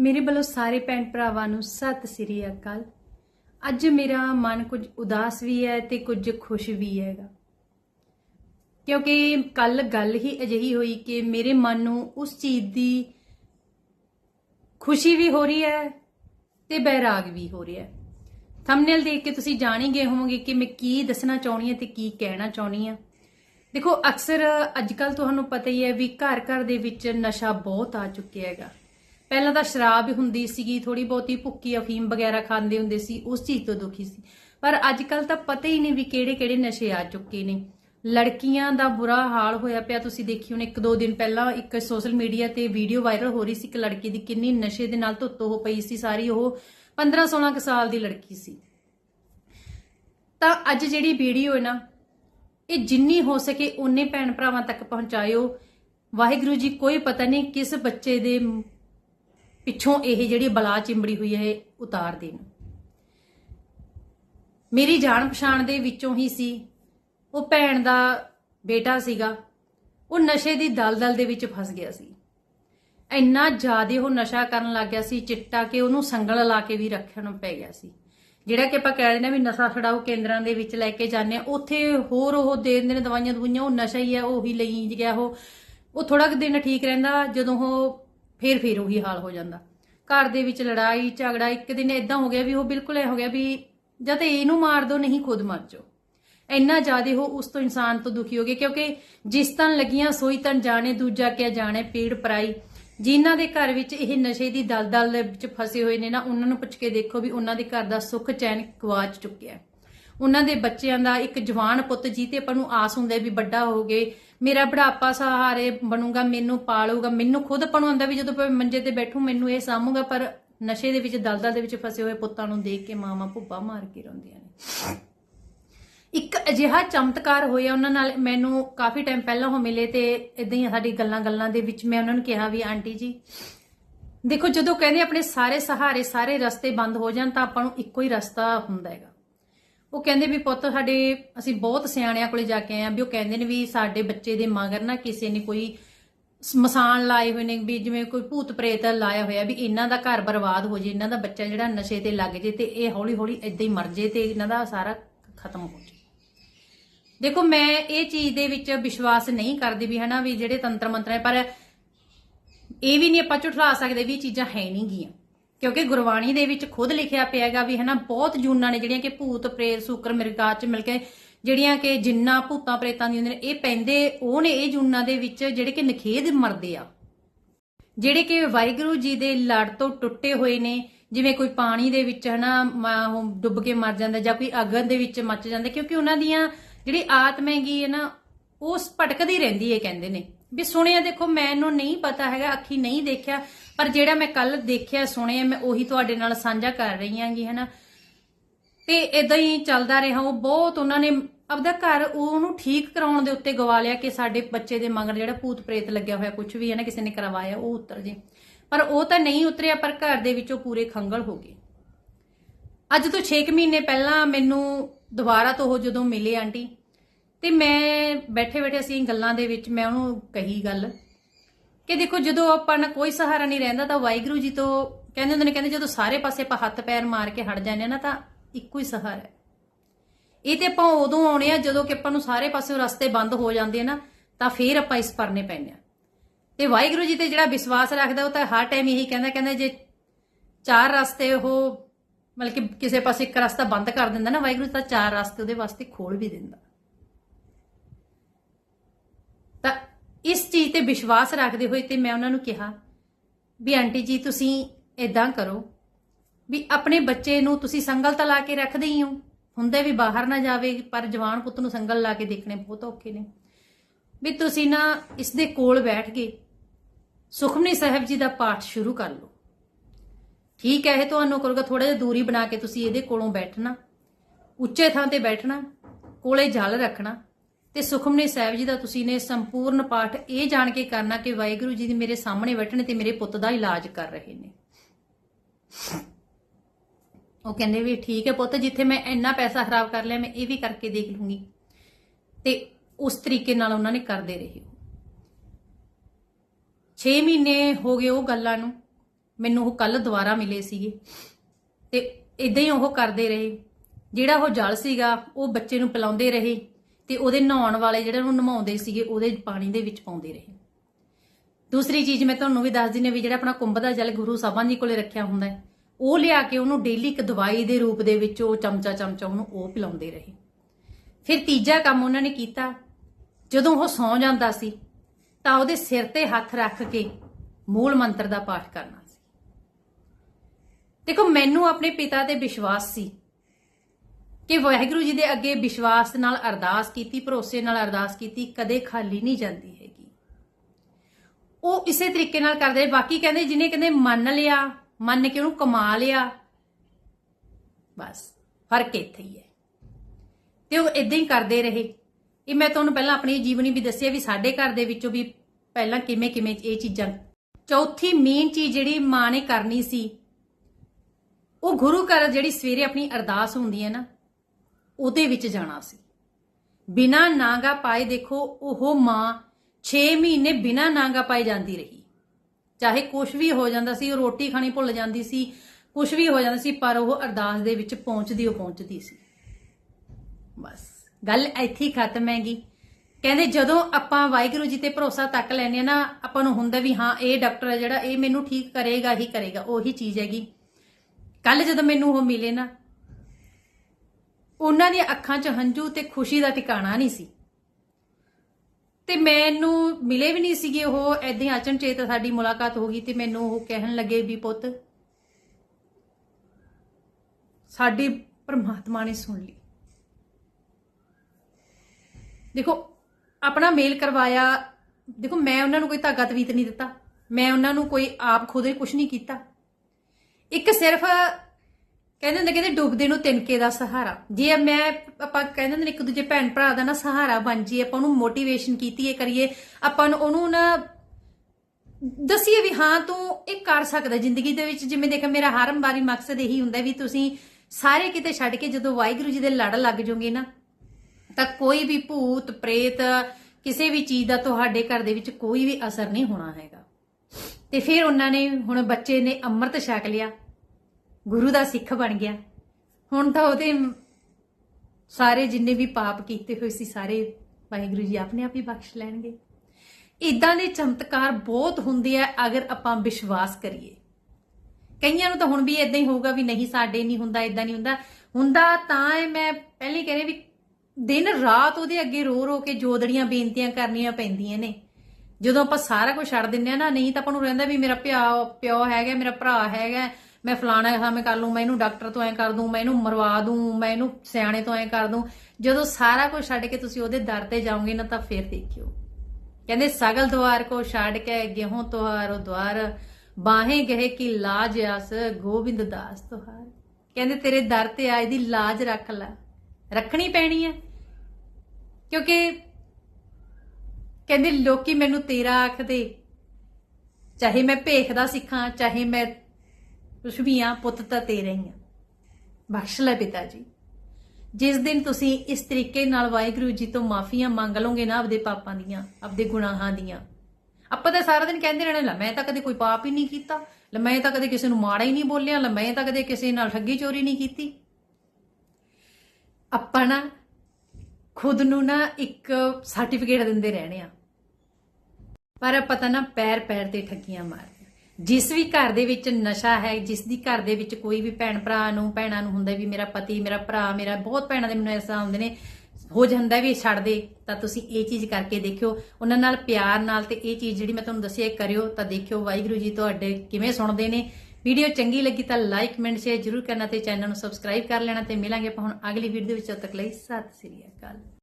ਮੇਰੇ ਵੱਲੋਂ ਸਾਰੇ ਭੈਣ ਭਰਾਵਾਂ ਨੂੰ ਸਤਿ ਸ੍ਰੀ ਅਕਾਲ। ਅੱਜ ਮੇਰਾ ਮਨ ਕੁਝ ਉਦਾਸ ਵੀ ਹੈ ਤੇ ਕੁਝ ਖੁਸ਼ ਵੀ ਹੈਗਾ। ਕਿਉਂਕਿ ਕੱਲ ਗੱਲ ਹੀ ਅਜਿਹੀ ਹੋਈ ਕਿ ਮੇਰੇ ਮਨ ਨੂੰ ਉਸ ਚੀਜ਼ ਦੀ ਖੁਸ਼ੀ ਵੀ ਹੋ ਰਹੀ ਹੈ ਤੇ ਬੈਰਾਗ ਵੀ ਹੋ ਰਿਹਾ ਹੈ। ਥੰਬਨੇਲ ਦੇਖ ਕੇ ਤੁਸੀਂ ਜਾਣ ਹੀ ਗਏ ਹੋਵੋਗੇ ਕਿ ਮੈਂ ਕੀ ਦੱਸਣਾ ਚਾਹੁੰਦੀ ਹਾਂ ਤੇ ਕੀ ਕਹਿਣਾ ਚਾਹੁੰਦੀ ਹਾਂ। ਦੇਖੋ, ਅਕਸਰ ਅੱਜਕੱਲ ਤੁਹਾਨੂੰ ਪਤਾ ਹੀ ਹੈ ਵੀ ਘਰ ਘਰ ਦੇ ਵਿੱਚ ਨਸ਼ਾ ਬਹੁਤ ਆ ਚੁੱਕਿਆ ਹੈਗਾ। ਪਹਿਲਾਂ ਤਾਂ ਸ਼ਰਾਬ ਹੁੰਦੀ ਸੀਗੀ ਥੋੜੀ ਬਹੁਤੀ ਭੁੱਕੀ, ਅਫੀਮ ਵਗੈਰਾ ਖਾਂਦੇ ਹੁੰਦੇ ਸੀ, ਉਸ ਚੀਜ਼ ਤੋਂ ਦੁਖੀ ਸੀ। ਪਰ ਅੱਜ ਅੱਜਕੱਲ ਤਾਂ ਪਤਾ ਹੀ ਨਹੀਂ ਵੀ ਕਿਹੜੇ ਕਿਹੜੇ ਨਸ਼ੇ ਆ ਚੁੱਕੇ ਨੇ। ਲੜਕੀਆਂ ਦਾ ਬੁਰਾ ਹਾਲ ਹੋਇਆ ਪਿਆ, ਤੁਸੀਂ ਦੇਖੀ ਹੁਣ ਇੱਕ ਦੋ ਦਿਨ ਪਹਿਲਾਂ ਇੱਕ ਸੋਸ਼ਲ ਮੀਡੀਆ ਤੇ ਵੀਡੀਓ ਵਾਇਰਲ ਹੋ ਰਹੀ ਸੀ, ਇੱਕ ਲੜਕੀ ਦੀ ਕਿੰਨੀ ਨਸ਼ੇ ਦੇ ਨਾਲ ਧੁੱਤ ਹੋ ਪਈ ਸੀ, ਸਾਰੀ ਉਹ 15 16 ਕੁ ਸਾਲ ਦੀ ਲੜਕੀ ਸੀ। ਤਾਂ ਅੱਜ ਜਿਹੜੀ ਵੀਡੀਓ ਹੈ ਨਾ, ਇਹ ਜਿੰਨੀ ਹੋ ਸਕੇ ਉਨੇ ਭੈਣ ਭਰਾਵਾਂ ਤੱਕ ਪਹੁੰਚਾਇਓ। ਵਾਹਿਗੁਰੂ ਜੀ, ਕੋਈ ਪਤਾ ਨਹੀਂ ਕਿਸ ਬੱਚੇ ਦੇ ਪਿੱਛੋਂ ਇਹ ਜਿਹੜੀ ਬਲਾ ਚਿੰਬੜੀ ਹੋਈ ਹੈ, ਇਹ ਉਤਾਰ ਦੇਣ ਮੇਰੀ ਜਾਣ ਪਛਾਣ ਦੇ ਵਿੱਚੋਂ ਹੀ ਸੀ। ਉਹ ਭੈਣ ਦਾ ਬੇਟਾ ਸੀਗਾ। ਉਹ ਨਸ਼ੇ ਦੀ ਦਲਦਲ ਦੇ ਵਿੱਚ ਫਸ ਗਿਆ ਸੀ। ਇੰਨਾ ਜ਼ਿਆਦਾ ਉਹ ਨਸ਼ਾ ਕਰਨ ਲੱਗ ਗਿਆ ਸੀ, ਚਿੱਟਾ ਕਿ ਉਹਨੂੰ ਸੰਗਲ ਲਾ ਕੇ ਵੀ ਰੱਖਣ ਪੈ ਗਿਆ ਸੀ। ਜਿਹੜਾ ਕਿ ਆਪਾਂ ਕਹਿ ਰਹੇ ਨੇ ਵੀ ਨਸ਼ਾ ਛਡਾਓ ਕੇਂਦਰਾਂ ਦੇ ਵਿੱਚ ਲੈ ਕੇ ਜਾਂਦੇ ਆ ਉੱਥੇ ਹੋਰ ਉਹ ਦੇ ਦਿੰਦੇ ਨੇ ਦਵਾਈਆਂ ਦਵਾਈਆਂ ਉਹ ਨਸ਼ਾ ਹੀ ਹੈ, ਉਹੀ ਲਈ ਗਿਆ ਉਹ। ਉਹ ਥੋੜਾ ਕੁ ਦਿਨ ਠੀਕ ਰਹਿੰਦਾ, ਜਦੋਂ ਉਹ ਫੇਰ ਫੇਰ ਉਹੀ ਹਾਲ ਹੋ ਜਾਂਦਾ। ਘਰ ਦੇ ਵਿੱਚ ਲੜਾਈ, ਝਗੜਾ ਇੱਕ ਦਿਨ ਇਦਾਂ ਹੋ ਗਿਆ ਵੀ ਉਹ ਬਿਲਕੁਲ ਇਹ ਹੋ ਗਿਆ ਵੀ ਜਾਂ ਤਾਂ ਇਹਨੂੰ ਮਾਰ ਦੋ, ਨਹੀਂ ਖੁਦ ਮਰ ਜਾਓ। ਇੰਨਾ ਜ਼ਿਆਦਾ ਉਹ ਉਸ ਤੋਂ ਇਨਸਾਨ ਤੋਂ ਦੁਖੀ ਹੋ ਕਿਉਂਕਿ ਜਿਸ ਤਨ ਲੱਗੀਆਂ ਸੋਈ ਤਨ ਜਾਣੇ, ਦੂਜਾ ਕਿਆ ਜਾਣੇ, ਪੀੜ ਪਰਾਈ। ਜਿਨ੍ਹਾਂ ਦੇ ਘਰ ਵਿੱਚ ਇਹ ਨਸ਼ੇ ਦੀ ਦਲਦਲ ਦੇ ਵਿੱਚ ਫਸੇ ਹੋਏ ਨੇ ਨਾ, ਉਹਨਾਂ ਨੂੰ ਪੁੱਛ ਕੇ ਦੇਖੋ ਵੀ ਉਹਨਾਂ ਦੇ ਘਰ ਦਾ ਸੁੱਖ ਚੈਨ ਗਵਾਚ ਚੁੱਕਿਆ। ਉਹਨਾਂ ਦੇ ਬੱਚਿਆਂ ਦਾ ਇੱਕ ਜਵਾਨ ਪੁੱਤ ਜੀ ਤੇ ਆਪਾਂ ਨੂੰ ਆਸ ਹੁੰਦਾ ਵੀ ਵੱਡਾ ਹੋ ਗਏ ਮੇਰਾ ਬੁਢਾਪਾ ਸਹਾਰੇ ਬਣੂਗਾ, ਮੈਨੂੰ ਪਾਲੂਗਾ, ਮੈਨੂੰ ਖੁਦ ਆਪਾਂ ਨੂੰ ਹੁੰਦਾ ਵੀ ਜਦੋਂ ਮੰਜੇ ਤੇ ਬੈਠੂ, ਮੈਨੂੰ ਇਹ ਸਾਂਭੂਗਾ, ਪਰ ਨਸ਼ੇ ਦੇ ਵਿੱਚ, ਦਲਦਲ ਦੇ ਵਿੱਚ ਫਸੇ ਹੋਏ ਪੁੱਤਾਂ ਨੂੰ ਦੇਖ ਕੇ ਮਾਵਾਂ ਭੁੱਬਾ ਮਾਰ ਕੇ ਰੋਂਦੀਆਂ ਨੇ। ਇੱਕ ਅਜਿਹਾ ਚਮਤਕਾਰ ਹੋਇਆ ਉਹਨਾਂ ਨਾਲ, ਮੈਨੂੰ ਕਾਫੀ ਟਾਈਮ ਪਹਿਲਾਂ ਉਹ ਮਿਲੇ ਤੇ ਇਦਾਂ ਹੀ ਸਾਡੀ ਗੱਲਾਂ ਗੱਲਾਂ ਦੇ ਵਿੱਚ ਮੈਂ ਉਹਨਾਂ ਨੂੰ ਕਿਹਾ ਵੀ, ਆਂਟੀ ਜੀ, ਦੇਖੋ ਜਦੋਂ ਕਹਿੰਦੇ ਆਪਣੇ ਸਾਰੇ ਸਹਾਰੇ ਸਾਰੇ ਰਸਤੇ ਬੰਦ ਹੋ ਜਾਣ ਤਾਂ ਆਪਾਂ ਨੂੰ ਇੱਕੋ ਹੀ ਰਸਤਾ ਹੁੰਦਾ ਹੈਗਾ। ਉਹ ਕਹਿੰਦੇ ਵੀ ਪੁੱਤ ਸਾਡੇ, ਅਸੀਂ ਬਹੁਤ ਸਿਆਣਿਆਂ ਕੋਲੇ ਜਾ ਕੇ ਆਏ ਆ ਵੀ ਉਹ ਕਹਿੰਦੇ ਨੇ ਵੀ ਸਾਡੇ ਬੱਚੇ ਦੇ ਮਗਰ ਨਾ ਕਿਸੇ ਨੇ ਕੋਈ ਮਸਾਨ ਲਾਏ ਹੋਏ ਨੇ ਵੀ ਜਿਵੇਂ ਕੋਈ ਭੂਤ ਪ੍ਰੇਤ ਲਾਇਆ ਹੋਇਆ ਵੀ ਇਹਨਾਂ ਦਾ ਘਰ ਬਰਬਾਦ ਹੋ ਜੇ, ਇਹਨਾਂ ਦਾ ਬੱਚਾ ਜਿਹੜਾ ਨਸ਼ੇ ਤੇ ਲੱਗ ਜੇ ਤੇ ਇਹ ਹੌਲੀ ਹੌਲੀ ਇਦਾਂ ਹੀ ਮਰ ਜੇ ਤੇ ਇਹਨਾਂ ਦਾ ਸਾਰਾ ਖਤਮ ਹੋ ਜੇ। ਦੇਖੋ ਮੈਂ ਇਹ ਚੀਜ਼ ਦੇ ਵਿੱਚ ਵਿਸ਼ਵਾਸ ਨਹੀਂ ਕਰਦੀ ਵੀ ਹਨਾ ਵੀ ਜਿਹੜੇ ਤੰਤਰ ਮੰਤਰ ਹੈ, ਪਰ ਇਹ ਵੀ ਨਹੀਂ ਆਪਾਂ ਝੁਠਲਾ ਸਕਦੇ ਵੀ ਇਹ ਚੀਜ਼ਾਂ ਹੈ ਨਹੀਂ ਗੀਆਂ ਕਿਉਂਕਿ ਗੁਰਬਾਣੀ ਦੇ ਵਿੱਚ ਖੁਦ ਲਿਖਿਆ ਪਿਆ ਹੈਗਾ ਵੀ ਹਨਾ, ਬਹੁਤ ਜੂਨਾਂ ਨੇ ਜਿਹੜੀਆਂ ਕਿ ਭੂਤ, ਪ੍ਰੇਤ, ਸੂਕਰ ਮਿਰਗਾਚ ਚ ਮਿਲ ਕੇ ਜਿਹੜੀਆਂ ਕਿ ਜਿੰਨਾ ਭੂਤਾਂ, ਪ੍ਰੇਤਾਂ ਦੀ ਹੁੰਦੀਆਂ ਨੇ, ਇਹ ਪੈਂਦੇ, ਉਹ ਨੇ ਇਹ ਜੂਨਾਂ ਦੇ ਵਿੱਚ ਜਿਹੜੇ ਕਿ ਨਖੇਦ ਮਰਦੇ ਆ। ਜਿਹੜੇ ਕਿ ਵਾਹਿਗੁਰੂ ਜੀ ਦੇ ਲੜ ਤੋਂ ਟੁੱਟੇ ਹੋਏ ਨੇ, ਜਿਵੇਂ ਕੋਈ ਪਾਣੀ ਦੇ ਵਿੱਚ ਹਨਾ, ਮ- ਉਹ ਡੁੱਬ ਕੇ ਮਰ ਜਾਂਦਾ ਜਾਂ ਕੋਈ ਅਗਨ ਦੇ ਵਿੱਚ ਮੱਚ ਜਾਂਦਾ, ਕਿਉਂਕਿ ਉਹਨਾਂ ਦੀਆਂ ਜਿਹੜੀ ਆਤਮਾ ਹੈਗੀ ਹੈ ਨਾ, ਉਹ ਭਟਕਦੀ ਰਹਿੰਦੀ ਹੈ, ਕਹਿੰਦੇ ਨੇ। ਵੀ ਸੁਣਿਆ ਦੇਖੋ, ਮੈਨੂੰ ਨਹੀਂ ਪਤਾ ਹੈਗਾ, ਅੱਖੀ ਨਹੀਂ ਦੇਖਿਆ, ਪਰ ਜਿਹੜਾ ਮੈਂ ਕੱਲ ਦੇਖਿਆ, ਸੁਣਿਆ, ਮੈਂ ਉਹੀ ਤੁਹਾਡੇ ਨਾਲ ਸਾਂਝਾ ਕਰ ਰਹੀ ਹਾਂਗੀ, ਹਨਾ। ਤੇ ਇਦਾਂ ਹੀ ਚੱਲਦਾ ਰਿਹਾ, ਉਹ ਬਹੁਤ ਉਹਨਾਂ ਨੇ ਆਪਦਾ ਘਰ ਉਹਨੂੰ ਠੀਕ ਕਰਾਉਣ ਦੇ ਉੱਤੇ ਗਵਾ ਲਿਆ ਕਿ ਸਾਡੇ ਬੱਚੇ ਦੇ ਮਗਰ ਜਿਹੜਾ ਭੂਤ ਪ੍ਰੇਤ ਲੱਗਿਆ ਹੋਇਆ ਕੁਝ ਵੀ ਹੈ ਨਾ ਕਿਸੇ ਨੇ ਕਰਵਾਇਆ, ਉਹ ਉਤਰ ਜੇ। ਪਰ ਉਹ ਤਾਂ ਨਹੀਂ ਉਤਰਿਆ, ਪਰ ਘਰ ਦੇ ਵਿੱਚੋਂ ਪੂਰੇ ਖੰਗਲ ਹੋ ਗਏ। ਅੱਜ ਤੋਂ 6 ਮਹੀਨੇ ਪਹਿਲਾਂ ਮੈਨੂੰ ਦੁਬਾਰਾ ਤੋਂ ਉਹ ਜਦੋਂ ਮਿਲੇ ਆਂਟੀ ਤੇ ਮੈਂ ਬੈਠੇ ਬੈਠੇ ਅਸੀਂ ਗੱਲਾਂ ਦੇ ਵਿੱਚ ਮੈਂ ਉਹਨੂੰ ਕਹੀ ਗੱਲ ਕਿ ਦੇਖੋ ਜਦੋਂ ਆਪਾਂ ਨਾਲ ਕੋਈ ਸਹਾਰਾ ਨਹੀਂ ਰਹਿੰਦਾ ਤਾਂ ਵਾਹਿਗੁਰੂ ਜੀ ਤੋਂ ਕਹਿੰਦੇ ਹੁੰਦੇ ਨੇ, ਕਹਿੰਦੇ ਜਦੋਂ ਸਾਰੇ ਪਾਸੇ ਆਪਾਂ ਹੱਥ ਪੈਰ ਮਾਰ ਕੇ ਹਟ ਜਾਂਦੇ ਆ ਨਾ ਤਾਂ ਇੱਕੋ ਹੀ ਸਹਾਰਾ ਹੈ। ਇਹ ਤੇ ਆਪਾਂ ਉਦੋਂ ਆਉਣੇ ਆ ਜਦੋਂ ਕਿ ਆਪਾਂ ਨੂੰ ਸਾਰੇ ਪਾਸੇ ਰਸਤੇ ਬੰਦ ਹੋ ਜਾਂਦੇ ਆ ਨਾ, ਤਾਂ ਫੇਰ ਆਪਾਂ ਇਸ ਪਰਨੇ ਪੈਂਦੇ ਆ ਤੇ ਵਾਹਿਗੁਰੂ ਜੀ ਤੇ ਜਿਹੜਾ ਵਿਸ਼ਵਾਸ ਰੱਖਦਾ ਉਹ ਤਾਂ ਹਰ ਟਾਈਮ ਇਹੀ ਕਹਿੰਦਾ ਕਹਿੰਦਾ ਜੇ ਚਾਰ ਰਸਤੇ ਉਹ ਮਤਲਬ ਕਿ ਕਿਸੇ ਪਾਸੇ ਇੱਕ ਰਸਤਾ ਬੰਦ ਕਰ ਦਿੰਦਾ ਨਾ ਵਾਹਿਗੁਰੂ, ਤਾਂ ਚਾਰ ਰਸਤੇ ਉਹਦੇ ਵਾਸਤੇ ਖੋਲ ਵੀ ਦਿੰਦਾ ਤਾਂ ਇਸ ਚੀਜ਼ ਤੇ ਵਿਸ਼ਵਾਸ ਰੱਖਦੇ ਹੋਏ ਤੇ ਮੈਂ ਉਹਨਾਂ ਨੂੰ ਕਿਹਾ ਵੀ ਆਂਟੀ ਜੀ, ਤੁਸੀਂ ਇਦਾਂ ਕਰੋ ਵੀ ਆਪਣੇ ਬੱਚੇ ਨੂੰ ਤੁਸੀਂ ਸੰਗਲ ਤਾਂ ਲਾ ਕੇ ਰੱਖਦੇ ਹੀ ਹੋ। ਹੁੰਦੇ ਵੀ ਬਾਹਰ ਨਾ ਜਾਵੇ, ਪਰ ਜਵਾਨ ਪੁੱਤ ਨੂੰ ਸੰਗਲ ਲਾ ਕੇ ਦੇਖਣੇ ਬਹੁਤ ਔਖੇ ਨੇ। ਵੀ ਤੁਸੀਂ ਨਾ ਇਸ ਦੇ ਕੋਲ ਬੈਠ ਕੇ ਸੁਖਮਨੀ ਸਾਹਿਬ ਜੀ ਦਾ ਪਾਠ ਸ਼ੁਰੂ ਕਰ ਲਓ। ਠੀਕ ਹੈ, ਇਹ ਤੁਹਾਨੂੰ ਕਰੂਗਾ ਥੋੜਾ ਜਿਹਾ ਦੂਰੀ ਬਣਾ ਕੇ ਤੁਸੀਂ ਇਹਦੇ ਕੋਲੋਂ ਬੈਠਣਾ, ਉੱਚੇ ਥਾਂ ਤੇ ਬੈਠਣਾ, ਕੋਲੇ ਜਲ ਰੱਖਣਾ ਤੇ ਸੁਖਮਨੀ ਸਾਹਿਬ ਜੀ ਦਾ ਤੁਸੀਂ ਨੇ ਸੰਪੂਰਨ ਪਾਠ ਇਹ ਜਾਣ ਕੇ ਕਰਨਾ ਕਿ ਵਾਹਿਗੁਰੂ ਜੀ ਦੀ ਮੇਰੇ ਸਾਹਮਣੇ ਬੈਠਣੇ ਤੇ ਮੇਰੇ ਪੁੱਤ ਦਾ ਇਲਾਜ ਕਰ ਰਹੇ ਨੇ। ਉਹ ਕਹਿੰਦੇ ਵੀ ਠੀਕ ਹੈ ਪੁੱਤ, ਜਿੱਥੇ ਮੈਂ ਇੰਨਾ ਪੈਸਾ ਖਰਾਬ ਕਰ ਲਿਆ, ਮੈਂ ਇਹ ਵੀ ਕਰਕੇ ਦੇਖ ਲੂੰਗੀ। ਤੇ ਉਸ ਤਰੀਕੇ ਨਾਲ ਉਹਨਾਂ ਨੇ ਕਰਦੇ ਰਹੇ 6 ਮਹੀਨੇ ਹੋ ਗਏ ਉਹ ਗੱਲਾਂ ਨੂੰ। ਮੈਨੂੰ ਉਹ ਕੱਲ ਦੁਬਾਰਾ ਮਿਲੇ ਸੀਗੇ। ਤੇ ਇਦਾਂ ਹੀ ਉਹ ਕਰਦੇ ਰਹੇ। ਜਿਹੜਾ ਉਹ ਜਲ ਸੀਗਾ, ਉਹ ਬੱਚੇ ਨੂੰ ਪਿਲਾਉਂਦੇ ਰਹੇ। ਤੇ ਉਹਦੇ ਨਹਾਉਣ ਵਾਲੇ ਜਿਹੜੇ ਉਹਨੂੰ ਨਮਾਉਂਦੇ ਸੀਗੇ, ਉਹਦੇ ਪਾਣੀ ਦੇ ਵਿੱਚ ਪਾਉਂਦੇ ਰਹੇ। ਦੂਸਰੀ ਚੀਜ਼ ਮੈਂ ਤੁਹਾਨੂੰ ਵੀ ਦੱਸ ਦਿੰਦੀ ਵੀ ਜਿਹੜਾ ਆਪਣਾ ਕੁੰਭ ਦਾ ਜਲ ਗੁਰੂ ਸਾਹਿਬਾਂ ਜੀ ਕੋਲੇ ਰੱਖਿਆ ਹੁੰਦਾ ਹੈ, ਉਹ ਲਿਆ ਕੇ ਉਹਨੂੰ ਡੇਲੀ ਇੱਕ ਦਵਾਈ ਦੇ ਰੂਪ ਦੇ ਵਿੱਚ ਉਹ ਚਮਚਾ ਚਮਚਾ ਉਹਨੂੰ ਉਹ ਪਿਲਾਉਂਦੇ ਰਹੇ। ਫਿਰ ਤੀਜਾ ਕੰਮ ਉਹਨਾਂ ਨੇ ਕੀਤਾ, ਜਦੋਂ ਉਹ ਸੌਂ ਜਾਂਦਾ ਸੀ, ਤਾਂ ਉਹਦੇ ਸਿਰ ਤੇ ਹੱਥ ਰੱਖ ਕੇ ਮੂਲ ਮੰਤਰ ਦਾ ਪਾਠ ਕਰਨਾ ਸੀ। ਦੇਖੋ, ਮੈਨੂੰ ਆਪਣੇ ਪਿਤਾ ਤੇ ਵਿਸ਼ਵਾਸ ਸੀ ਕਿ ਵਾਹਿਗੁਰੂ ਜੀ ਦੇ ਅੱਗੇ ਵਿਸ਼ਵਾਸ ਨਾਲ ਅਰਦਾਸ ਕੀਤੀ, ਭਰੋਸੇ ਨਾਲ ਅਰਦਾਸ ਕੀਤੀ, ਕਦੇ ਖਾਲੀ ਨਹੀਂ ਜਾਂਦੀ ਹੈਗੀ। ਉਹ ਇਸੇ ਤਰੀਕੇ ਨਾਲ ਕਰਦੇ ਬਾਕੀ ਕਹਿੰਦੇ ਜਿਹਨੇ ਕਹਿੰਦੇ ਮੰਨ ਲਿਆ, ਮੰਨ ਕੇ ਉਹਨੂੰ ਕਮਾ ਲਿਆ। ਬਸ, ਫ਼ਰਕ ਇੱਥੇ ਹੀ ਹੈ। ਤੇ ਉਹ ਇਦਾਂ ਹੀ ਕਰਦੇ ਰਹੇ। ਇਹ ਮੈਂ ਤੁਹਾਨੂੰ ਪਹਿਲਾਂ ਆਪਣੀ ਜੀਵਨੀ ਵੀ ਦੱਸਿਆ ਵੀ ਸਾਡੇ ਘਰ ਦੇ ਵਿੱਚੋਂ ਵੀ ਪਹਿਲਾਂ ਕਿਵੇਂ ਕਿਵੇਂ ਇਹ ਚੀਜ਼ਾਂ ਚੌਥੀ ਮੇਨ ਚੀਜ਼ ਜਿਹੜੀ ਮਾਂ ਨੇ ਕਰਨੀ ਸੀ, ਉਹ ਗੁਰੂ ਘਰ ਜਿਹੜੀ ਸਵੇਰੇ ਆਪਣੀ ਅਰਦਾਸ ਹੁੰਦੀ ਹੈ ਨਾ ਉਹਦੇ ਵਿੱਚ ਜਾਣਾ ਸੀ। ਬਿਨਾ ਨਾਗਾ ਪਾਏ ਦੇਖੋ, ਉਹ ਮਾਂ 6 ਮਹੀਨੇ ਬਿਨਾ ਨਾਗਾ ਪਾਏ ਜਾਂਦੀ ਰਹੀ। ਚਾਹੇ ਕੁਝ ਵੀ ਹੋ ਜਾਂਦਾ ਸੀ, ਉਹ ਰੋਟੀ ਖਾਣੀ ਭੁੱਲ ਜਾਂਦੀ ਸੀ ਕੁਝ ਵੀ ਹੋ ਜਾਂਦਾ ਸੀ, ਪਰ ਉਹ ਅਰਦਾਸ ਦੇ ਵਿੱਚ ਪਹੁੰਚਦੀ, ਉਹ ਪਹੁੰਚਦੀ ਸੀ। ਬਸ, ਗੱਲ ਇੱਥੇ ਖਤਮ ਹੈਗੀ। ਕਹਿੰਦੇ ਜਦੋਂ ਆਪਾਂ ਵਾਹਿਗੁਰੂ ਜੀ ਤੇ ਭਰੋਸਾ ਤੱਕ ਲੈਨੇ ਆ ਨਾ, ਆਪਾਂ ਨੂੰ ਹੁੰਦਾ ਵੀ ਹਾਂ, ਇਹ ਡਾਕਟਰ ਹੈ ਜਿਹੜਾ, ਇਹ ਮੈਨੂੰ ਠੀਕ ਕਰੇਗਾ, ਹੀ ਕਰੇਗਾ, ਉਹੀ ਚੀਜ਼ ਹੈਗੀ। ਕੱਲ ਜਦੋਂ ਮੈਨੂੰ ਉਹ ਮਿਲੇ ਨਾ ਉਹਨਾਂ ਦੀਆਂ ਅੱਖਾਂ 'ਚ ਹੰਝੂ ਤੇ ਖੁਸ਼ੀ ਦਾ ਟਿਕਾਣਾ ਨਹੀਂ ਸੀ। ਤੇ ਮੈਨੂੰ ਮਿਲੇ ਵੀ ਨਹੀਂ ਸੀਗੇ ਉਹ ਐਦਾਂ ਹੀ ਅਚਨਚੇਤ ਸਾਡੀ ਮੁਲਾਕਾਤ ਹੋ ਗਈ ਤੇ ਮੈਨੂੰ ਉਹ ਕਹਿਣ ਲੱਗੇ ਵੀ ਪੁੱਤ, ਸਾਡੀ ਪਰਮਾਤਮਾ ਨੇ ਸੁਣ ਲਈ। ਦੇਖੋ, ਆਪਣਾ ਮੇਲ ਕਰਵਾਇਆ, ਦੇਖੋ, ਮੈਂ ਉਹਨਾਂ ਨੂੰ ਕੋਈ ਧਾਗਾ ਤਵੀਤ ਨਹੀਂ ਦਿੱਤਾ। ਮੈਂ ਉਹਨਾਂ ਨੂੰ ਕੋਈ ਆਪ ਖੁਦ ਹੀ ਕੁਝ ਨਹੀਂ ਕੀਤਾ। ਇੱਕ ਸਿਰਫ ਕਹਿੰਦੇ ਹੁੰਦੇ, ਕਹਿੰਦੇ ਡੁੱਬਦੇ ਨੂੰ ਤਿਨਕੇ ਦਾ ਸਹਾਰਾ। ਜੇ ਮੈਂ, ਆਪਾਂ ਕਹਿੰਦੇ ਹੁੰਦੇ ਨੇ, ਇੱਕ ਦੂਜੇ ਭੈਣ ਭਰਾ ਦਾ ਨਾ ਸਹਾਰਾ ਬਣ ਜੀ ਆਪਾਂ ਉਹਨੂੰ ਮੋਟੀਵੇਸ਼ਨ ਕੀਤੀਏ ਕਰੀਏ, ਆਪਾਂ ਨੂੰ ਉਹਨੂੰ ਨਾ ਦਸੀਏ ਵੀ ਹਾਂ, ਤੂੰ ਇਹ ਕਰ ਸਕਦਾ ਜ਼ਿੰਦਗੀ ਦੇ ਵਿੱਚ। ਜਿਵੇਂ ਦੇਖ, ਮੇਰਾ ਹਰ ਵਾਰੀ ਮਕਸਦ ਇਹੀ ਹੁੰਦਾ ਵੀ ਤੁਸੀਂ ਸਾਰੇ ਕਿਤੇ ਛੱਡ ਕੇ ਜਦੋਂ ਵਾਹਿਗੁਰੂ ਜੀ ਦੇ ਲੜ ਲੱਗ ਜਾਓਗੇ ਨਾ, ਤਾਂ ਕੋਈ ਵੀ ਭੂਤ, ਪ੍ਰੇਤ, ਕਿਸੇ ਵੀ ਚੀਜ਼ ਦਾ ਤੁਹਾਡੇ ਘਰ ਦੇ ਵਿੱਚ ਕੋਈ ਵੀ ਅਸਰ ਨਹੀਂ ਹੋਣਾ ਹੈਗਾ। ਤੇ ਫਿਰ ਉਹਨਾਂ ਨੇ, ਹੁਣ ਬੱਚੇ ਨੇ ਅੰਮ੍ਰਿਤ ਛਕ ਲਿਆ। ਗੁਰੂ ਦਾ ਸਿੱਖ ਬਣ ਗਿਆ। ਹੁਣ ਤਾਂ ਉਹਦੇ ਸਾਰੇ ਜਿੰਨੇ ਵੀ ਪਾਪ ਕੀਤੇ ਹੋਏ ਸੀ, ਸਾਰੇ ਵਾਹਿਗੁਰੂ ਜੀ ਆਪਣੇ ਆਪ ਹੀ ਬਖਸ਼ ਲੈਣਗੇ। ਇਦਾਂ ਦੇ ਚਮਤਕਾਰ ਬਹੁਤ ਹੁੰਦੇ ਆ ਅਗਰ ਆਪਾਂ ਵਿਸ਼ਵਾਸ ਕਰੀਏ। ਕਈਆਂ ਨੂੰ ਤਾਂ ਹੁਣ ਵੀ ਇਦਾਂ ਹੀ ਹੋਊਗਾ ਵੀ ਨਹੀਂ, ਸਾਡੇ ਨਹੀਂ ਹੁੰਦਾ ਇਦਾਂ ਨਹੀਂ ਹੁੰਦਾ। ਹੁੰਦਾ ਤਾਂ ਹੈ ਮੈਂ ਪਹਿਲੇ ਕਹਿ ਰਹੀ ਵੀ ਦਿਨ ਰਾਤ ਉਹਦੇ ਅੱਗੇ ਰੋ ਰੋ ਕੇ ਜੋਦੜੀਆਂ ਬੇਨਤੀਆਂ ਕਰਨੀਆਂ ਪੈਂਦੀਆਂ ਨੇ। ਜਦੋਂ ਆਪਾਂ ਸਾਰਾ ਕੁਝ ਛੱਡ ਦਿੰਦੇ ਆ ਨਾ, ਨਹੀਂ ਤਾਂ ਆਪਾਂ ਨੂੰ ਰਹਿੰਦਾ ਵੀ ਮੇਰਾ ਪਿਆ ਪਿਓ ਹੈਗਾ, ਮੇਰਾ ਭਰਾ ਹੈਗਾ ਮੈਂ ਫਲਾਣਾ ਹਾਂ ਮੈਂ ਕਰ ਲੂੰ ਮੈਂ ਇਹਨੂੰ ਡਾਕਟਰ ਤੋਂ ਐ ਕਰ ਦੂੰ, ਮੈਂ ਇਹਨੂੰ ਮਰਵਾ ਦੂੰ, ਮੈਂ ਇਹਨੂੰ ਸਿਆਣੇ ਤੋਂ ਐ ਕਰ ਦੂੰ। ਜਦੋਂ ਸਾਰਾ ਕੁਝ ਛੱਡ ਕੇ ਤੁਸੀਂ ਉਹਦੇ ਦਰ ਤੇ ਜਾਓਗੇ ਨਾ ਤਾਂ ਫੇਰ ਦੇਖਿਓ। ਕਹਿੰਦੇ ਸਗਲ ਦਵਾਰ ਕੋ ਛੱਡ ਕੇ ਗੇਹੋਂ ਤੁਹਾਰੋ ਦਵਾਰ ਬਾਹੇ ਗਏ ਕੀ ਲਾਜ ਆਸ, ਗੋਬਿੰਦ ਦਾਸ ਤੁਹਾਰ। ਕਹਿੰਦੇ ਤੇਰੇ ਦਰ ਤੇ ਆਏ ਦੀ ਲਾਜ ਰੱਖ ਲੈ। ਰੱਖਣੀ ਪੈਣੀ ਹੈ। ਕਿਉਂਕਿ ਕਹਿੰਦੇ ਲੋਕੀ ਮੈਨੂੰ ਤੇਰਾ ਆਖਦੇ, ਚਾਹੇ ਮੈਂ ਭੇਖਦਾ ਸਿੱਖਾਂ, ਚਾਹੇ ਮੈਂ ਕੁਛ ਵੀ ਆ, ਪੁੱਤ ਤਾਂ ਤੇਰੇ ਹੀ ਆ। ਬਖਸ਼ ਲੈ ਪਿਤਾ ਜੀ। ਜਿਸ ਦਿਨ ਤੁਸੀਂ ਇਸ ਤਰੀਕੇ ਨਾਲ ਵਾਹਿਗੁਰੂ ਜੀ ਤੋਂ ਮਾਫੀਆਂ ਮੰਗ ਲਓਗੇ ਨਾ ਆਪਦੇ ਪਾਪਾਂ ਦੀਆਂ, ਆਪਦੇ ਗੁਨਾਹਾਂ ਦੀਆਂ। ਆਪਾਂ ਤਾਂ ਸਾਰਾ ਦਿਨ ਕਹਿੰਦੇ ਰਹਿਣਾ, ਲੈ ਮੈਂ ਤਾਂ ਕਦੇ ਕੋਈ ਪਾਪ ਹੀ ਨਹੀਂ ਕੀਤਾ, ਲੈ ਮੈਂ ਤਾਂ ਕਦੇ ਕਿਸੇ ਨੂੰ ਮਾੜਾ ਹੀ ਨਹੀਂ ਬੋਲਿਆ, ਲੈ ਮੈਂ ਤਾਂ ਕਦੇ ਕਿਸੇ ਨਾਲ ਠੱਗੀ ਚੋਰੀ ਨਹੀਂ ਕੀਤੀ। ਆਪਾਂ ਨਾ ਖੁਦ ਨੂੰ ਨਾ ਇੱਕ ਸਰਟੀਫਿਕੇਟ ਦਿੰਦੇ ਰਹਿਣੇ ਆ। ਪਰ ਪਤਾ ਨਾ ਪੈਰ ਪੈਰ ਤੇ ਠੱਗੀਆਂ ਮਾਰਦੇ ਜਿਸ ਵੀ ਘਰ ਦੇ ਵਿੱਚ ਨਸ਼ਾ ਹੈ, ਜਿਸ ਦੀ ਘਰ ਦੇ ਵਿੱਚ ਕੋਈ ਵੀ ਭੈਣ ਭਰਾ ਨੂੰ, ਭੈਣਾਂ ਨੂੰ ਹੁੰਦਾ ਵੀ ਮੇਰਾ ਪਤੀ, ਮੇਰਾ ਭਰਾ, ਮੇਰਾ ਬਹੁਤ ਭੈਣਾਂ ਦੇ ਮੈਨੂੰ ਐਸਾ ਹੁੰਦੇ ਨੇ, ਹੋ ਜਾਂਦਾ ਵੀ ਛੱਡ ਦੇ, ਤਾਂ ਤੁਸੀਂ ਇਹ ਚੀਜ਼ ਕਰਕੇ ਦੇਖਿਓ। ਉਹਨਾਂ ਨਾਲ ਪਿਆਰ ਨਾਲ ਤੇ ਇਹ ਚੀਜ਼ ਜਿਹੜੀ ਮੈਂ ਤੁਹਾਨੂੰ ਦੱਸਿਆ ਇਹ ਕਰਿਓ, ਤਾਂ ਦੇਖਿਓ ਵਾਹਿਗੁਰੂ ਜੀ ਤੁਹਾਡੇ ਕਿਵੇਂ ਸੁਣਦੇ ਨੇ। ਵੀਡੀਓ ਚੰਗੀ ਲੱਗੀ ਤਾਂ ਲਾਈਕ ਕਮੈਂਟ ਸ਼ੇਅਰ ਜ਼ਰੂਰ ਕਰਨਾ ਤੇ ਚੈਨਲ ਨੂੰ ਸਬਸਕ੍ਰਾਈਬ ਕਰ ਲੈਣਾ ਤੇ ਮਿਲਾਂਗੇ ਆਪਾਂ ਹੁਣ ਅਗਲੀ ਵੀਡੀਓ ਵਿੱਚ, ਤਦ ਤੱਕ ਲਈ ਸਤਿ ਸ੍ਰੀ ਅਕਾਲ।